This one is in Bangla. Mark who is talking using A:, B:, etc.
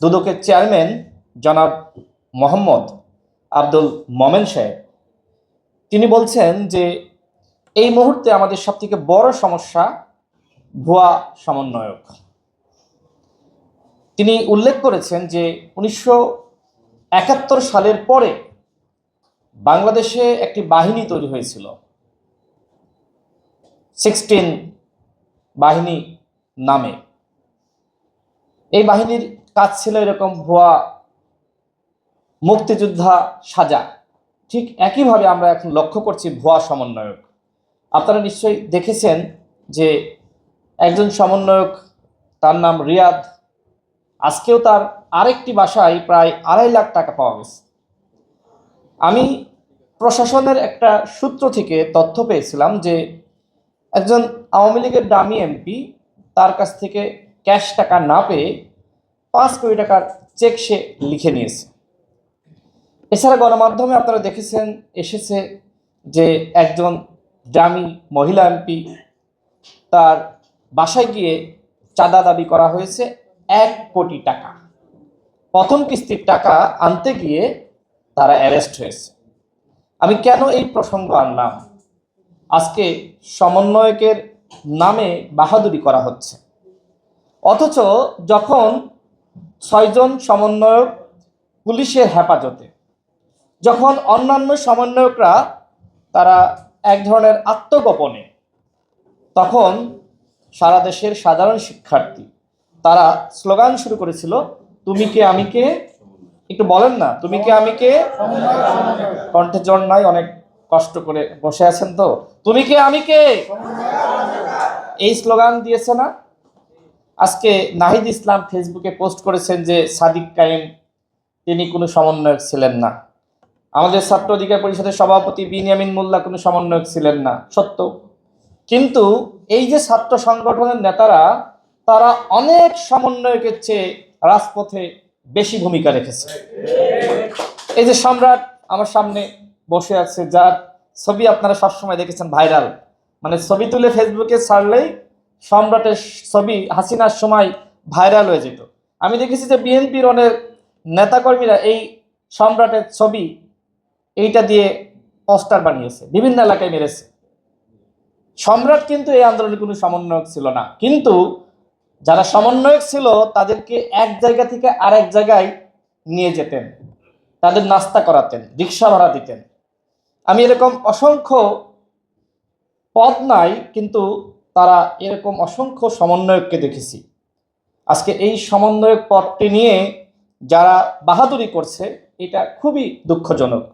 A: দুদকের চেয়ারম্যান জনাব মোহাম্মদ আব্দুল মোমেন সাহেব। তিনি বলছেন যে, এই মুহূর্তে আমাদের সবথেকে বড় সমস্যা ভুয়া সমন্বয়ক। তিনি উল্লেখ করেছেন যে, উনিশশো একাত্তর সালের পরে বাংলাদেশে একটি বাহিনী তৈরি হয়েছিল। সিক্সটিন বাহিনী নামে। এই বাহিনীর কাজ ছিল এরকম ভুয়া মুক্তিযোদ্ধা সাজা। ঠিক একইভাবে আমরা এখন লক্ষ্য করছি ভুয়া সমন্বয়ক। আপনারা নিশ্চয়ই দেখেছেন যে একজন সমন্বয়ক, তার নাম রিয়াদ। আজকেও তার আরেকটি বাসায় প্রায় আড়াই লাখ টাকা পাওয়া গেছে। আমি প্রশাসনের একটা সূত্র থেকে তথ্য পেয়েছিলাম যে একজন আওয়ামী লীগের দামি এমপি তার কাছ থেকে ক্যাশ টাকা না পেয়ে পাঁচ কোটি টাকার চেক সে লিখে নিয়েছে। এছাড়া গণমাধ্যমে আপনারা দেখেছেন, এসেছে যে একজন দামি মহিলা এমপি তার বাসায় গিয়ে চাঁদা দাবি করা হয়েছে এক কোটি টাকা। প্রথম কিস্তির টাকা আনতে গিয়ে তারা অ্যারেস্ট হয়েছে। আমি কেন এই প্রসঙ্গ আনলাম? আজকে সমন্বয়কের নামে বাহাদুরি করা হচ্ছে। অথচ যখন ছয়জন সমন্বয়ক পুলিশের হেফাজতে। যখন অন্যান্য সমন্বয়করা তারা এক ধরনের আত্মগোপনে, তখন সারা দেশের সাধারণ শিক্ষার্থী, তারা স্লোগান শুরু করেছিল, তুমি কে, আমি কে? একটু বলেন না, তুমি কে, আমি কে? কণ্ঠে জ্বর নাই, অনেক কষ্ট করে বসে আছেন তো, তুমি কে, আমি কে? এই স্লোগান দিয়েছে না আজকে নাহিদ ইসলাম ফেসবুকে পোস্ট করেছেন যে সাদিক কায়েম, তিনি কোনো সমন্বয়ক ছিলেন না। আমাদের ছাত্র অধিকার পরিষদের সভাপতি বিনিয়ামিন মোল্লা কোনো সমন্বয়ক ছিলেন না, সত্য। কিন্তু এই যে ছাত্র সংগঠনের নেতারা, তারা অনেক সমন্বয়কের চেয়ে রাজপথে বেশি ভূমিকা রেখেছে। এই যে সম্রাট আমার সামনে বসে আছে, যার ছবি আপনারা সবসময় দেখেছেন ভাইরাল। মানে ছবি তুলে ফেসবুকে ছাড়লেই সম্রাটের ছবি হাসিনার সময় ভাইরাল হয়ে যেত। আমি দেখেছি যে বিএনপির অনেক নেতাকর্মীরা এই সম্রাটের ছবি এইটা দিয়ে পোস্টার বানিয়েছে, বিভিন্ন এলাকায় মেরেছে। সম্রাট কিন্তু এই আন্দোলনে কোনো সমন্বয়ক ছিল না। কিন্তু যারা সমন্বয়ক ছিল, তাদেরকে এক জায়গা থেকে আরেক জায়গায় নিয়ে যেতেন। তাদের নাস্তা করাতেন, রিক্সা ভাড়া দিতেন। আমি এরকম অসংখ্য পদ নাই, কিন্তু তারা এরকম অসংখ্য সমন্বয়ককে দেখেছি। আজকে এই সমন্বয়ক পথটি নিয়ে যারা বাহাদুরি করছে, এটা খুবই দুঃখজনক।